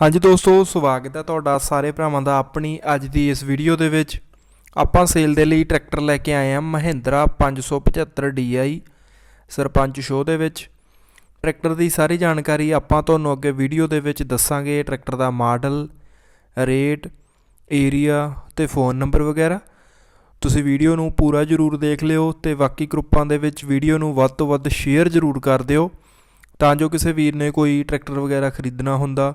ਹਾਂਜੀ ਦੋਸਤੋ, ਸਵਾਗਤ ਹੈ ਤੁਹਾਡਾ ਸਾਰੇ ਭਰਾਵਾਂ ਦਾ ਆਪਣੀ ਅੱਜ ਦੀ ਇਸ ਵੀਡੀਓ ਦੇ ਵਿੱਚ। ਆਪਾਂ ਸੇਲ ਦੇ ਲਈ ਟਰੈਕਟਰ ਲੈ ਕੇ ਆਏ ਹਾਂ ਮਹਿੰਦਰਾ 575 DI ਸਰਪੰਚ ਸ਼ੋਅ ਦੇ ਵਿੱਚ। ਟਰੈਕਟਰ ਦੀ ਸਾਰੀ ਜਾਣਕਾਰੀ ਆਪਾਂ ਤੁਹਾਨੂੰ ਅੱਗੇ ਵੀਡੀਓ ਦੇ ਵਿੱਚ ਦੱਸਾਂਗੇ। ਟਰੈਕਟਰ ਦਾ ਮਾਡਲ ਰੇਟ ਏਰੀਆ ਤੇ ਫੋਨ ਨੰਬਰ ਵਗੈਰਾ। ਤੁਸੀਂ ਵੀਡੀਓ ਨੂੰ ਪੂਰਾ ਜ਼ਰੂਰ ਦੇਖ ਲਿਓ ਤੇ ਬਾਕੀ ਗਰੁੱਪਾਂ ਦੇ ਵਿੱਚ ਵੀਡੀਓ ਨੂੰ ਵੱਧ ਤੋਂ ਵੱਧ ਸ਼ੇਅਰ ਜ਼ਰੂਰ ਕਰ ਦਿਓ ਤਾਂ ਜੋ ਕਿਸੇ ਵੀਰ ਨੇ ਕੋਈ ਟਰੈਕਟਰ ਵਗੈਰਾ ਖਰੀਦਣਾ ਹੁੰਦਾ।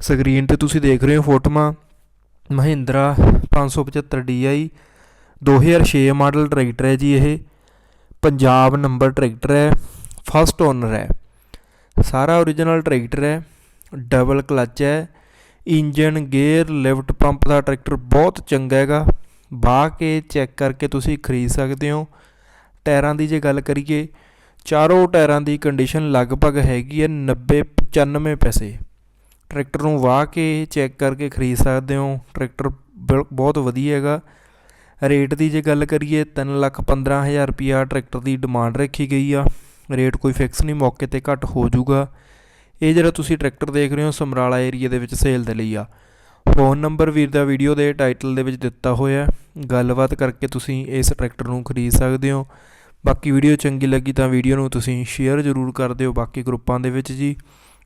ਸਕਰੀਨ ਤੇ ਤੁਸੀਂ ਦੇਖ ਰਹੇ ਹੋ ਫੋਟੋਆਂ ਮਹਿੰਦਰਾ 575 DI 2006 ਮਾਡਲ ਟਰੈਕਟਰ ਹੈ ਜੀ ਇਹ, ਪੰਜਾਬ ਨੰਬਰ ਟਰੈਕਟਰ ਹੈ ਫਸਟ ਓਨਰ ਹੈ। ਸਾਰਾ ਓਰੀਜਨਲ ਟਰੈਕਟਰ ਹੈ ਡਬਲ ਕਲਚ ਹੈ ਇੰਜਨ ਗੇਅਰ ਲਿਫਟ ਪੰਪ ਦਾ ਟਰੈਕਟਰ ਬਹੁਤ ਚੰਗਾ ਹੈਗਾ। ਬਾਹ ਕੇ ਚੈੱਕ ਕਰਕੇ ਤੁਸੀਂ ਖਰੀਦ ਸਕਦੇ ਹੋ। ਟਾਇਰਾਂ ਦੀ ਜੇ ਗੱਲ ਕਰੀਏ, ਚਾਰੋਂ ਟਾਇਰਾਂ ਦੀ ਕੰਡੀਸ਼ਨ ਲਗਭਗ ਹੈਗੀ ਹੈ 90 95 ਪੈਸੇ। ਟਰੈਕਟਰ ਨੂੰ ਵਾਹ ਕੇ ਚੈੱਕ ਕਰਕੇ ਖਰੀਦ ਸਕਦੇ ਹੋ। ਟਰੈਕਟਰ ਬਿਲ- ਬਹੁਤ ਵਧੀਆ ਹੈਗਾ। ਰੇਟ ਦੀ ਜੇ ਗੱਲ ਕਰੀਏ 3 ਲੱਖ 15000 ਰੁਪਿਆ ਟਰੈਕਟਰ ਦੀ ਡਿਮਾਂਡ ਰੱਖੀ ਗਈ ਆ। ਰੇਟ ਕੋਈ ਫਿਕਸ ਨਹੀਂ, ਮੌਕੇ ਤੇ ਘੱਟ ਹੋ ਜਾਊਗਾ। ਇਹ ਜਿਹੜਾ ਤੁਸੀਂ ਟਰੈਕਟਰ ਦੇਖ ਰਹੇ ਹੋ, ਸਮਰਾਲਾ ਏਰੀਆ ਦੇ ਵਿੱਚ ਸੇਲ ਦੇ ਲਈ ਆ। ਫੋਨ ਨੰਬਰ ਵੀਰ ਦਾ ਵੀਡੀਓ ਦੇ ਟਾਈਟਲ ਦੇ ਵਿੱਚ ਦਿੱਤਾ ਹੋਇਆ। ਗੱਲਬਾਤ ਕਰਕੇ ਤੁਸੀਂ ਇਸ ਟਰੈਕਟਰ ਨੂੰ ਖਰੀਦ ਸਕਦੇ ਹੋ। ਬਾਕੀ ਵੀਡੀਓ ਚੰਗੀ ਲੱਗੀ ਤਾਂ ਵੀਡੀਓ ਨੂੰ ਤੁਸੀਂ ਸ਼ੇਅਰ ਜ਼ਰੂਰ ਕਰ ਦਿਓ, ਬਾਕੀ ਗਰੁੱਪਾਂ ਦੇ ਵਿੱਚ ਜੀ।